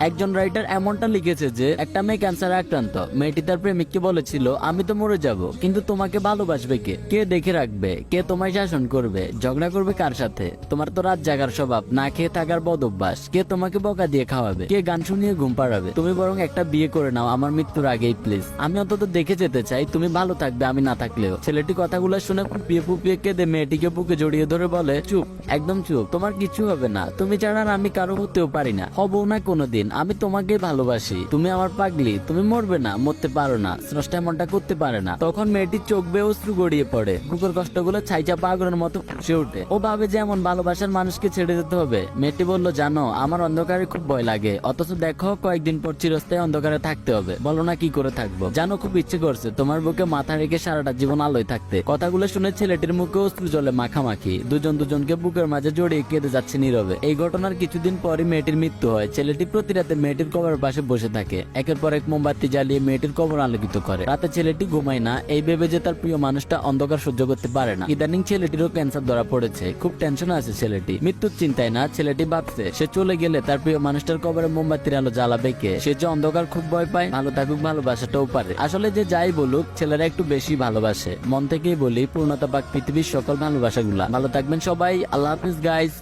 একজন রাইটার এমনটা লিখেছে যে, একটা মেয়ে ক্যান্সারে আক্রান্ত। মেয়েটি তার প্রেমিককে বলেছিল, আমি তো মরে যাব, কিন্তু তোমাকে ভালোবাসবে কে? কে দেখে রাখবে? কে তোমায় শাসন করবে? ঝগড়া করবে কার সাথে? তোমার তো রাত জাগার স্বভাব। না খেয়ে থাকার বদ অভ্যাস। কে তোমাকে বকা দিয়ে খাওয়াবে? কে গান শুনিয়ে ঘুম পাড়াবে? তুমি বরং একটা বিয়ে করে নাও আমার মৃত্যুর আগেই প্লিজ আমি অন্তত দেখে যেতে চাই, তুমি ভালো থাকবে, আমি না থাকলেও। ছেলেটি কথাগুলো শুনে ফুপিয়ে ফুপিয়ে কেঁদে মেয়েটিকে বুকে জড়িয়ে ধরে বলে, চুপ, একদম চুপ। তোমার কিছু হবে না। তুমি ছাড়া আমি কারও হতেও পারি না। হব না কোনোদিন। আমি তোমাকে ভালোবাসি। তুমি আমার পাগলি, তুমি মরবে না, মরতে পারো না, স্রষ্টা এমনটা করতে পারে না। তখন মেয়েটির চোখ বেয়ে অশ্রু গড়িয়ে পড়ে। বুকের কষ্টগুলো ছাইচা পাগলের মতো ফুসে ওঠে। ও ভাবে যে এমন ভালোবাসার মানুষকে ছেড়ে যেতে হবে। মেয়েটি বলল, জানো, আমার অন্ধকারে খুব ভয় লাগে। অথচ দেখো, কয়েকদিন পর চিরস্থায়ী অন্ধকারে থাকতে হবে। বলো না কি করে থাকব? জানো, খুব ইচ্ছে করছে তোমার বুকে মাথা রেখে সারাটা জীবন আলোয় থাকতে। কথাগুলো শুনে ছেলেটির মুখে অশ্রু জলে মাখামাখি। দুজন দুজনকে বুকের মাঝে জড়িয়ে কেঁদে যাচ্ছে নীরবে। এই ঘটনার কিছুদিন পরই মেয়েটির মৃত্যু হয়। ছেলেটি প্রতি রাতে মেয়েটির কবরের পাশে বসে থাকে। একের পর এক মোমবাতি জ্বালিয়ে মেয়েটির কবর আলোকিত করে। রাতে ছেলেটি ঘুমায় না, এই ভেবে যে তার প্রিয় মানুষটা অন্ধকার সহ্য করতে পারে না। ইদানিং ছেলেটিরও ক্যান্সার ধরা পড়েছে। খুব টেনশন আছে ছেলেটি। মৃত্যুর চিন্তায় না, ছেলেটি ভাবছে, সে চলে গেলে তার প্রিয় মানুষটার কবরে মোমবাতির আলো জ্বালাবে কে? সে যে অন্ধকার খুব ভয় পায়, ভালো থাকুক, ভালোবাসাটাও পারে। আসলে যে যাই বলুক, ছেলেরা একটু বেশি ভালোবাসে। মন থেকেই বলি, পূর্ণতা পাক পৃথিবীর সকল ভালোবাসাগুলা। ভালো থাকবেন সবাই। আল্লাহ হাফিজ গাইজ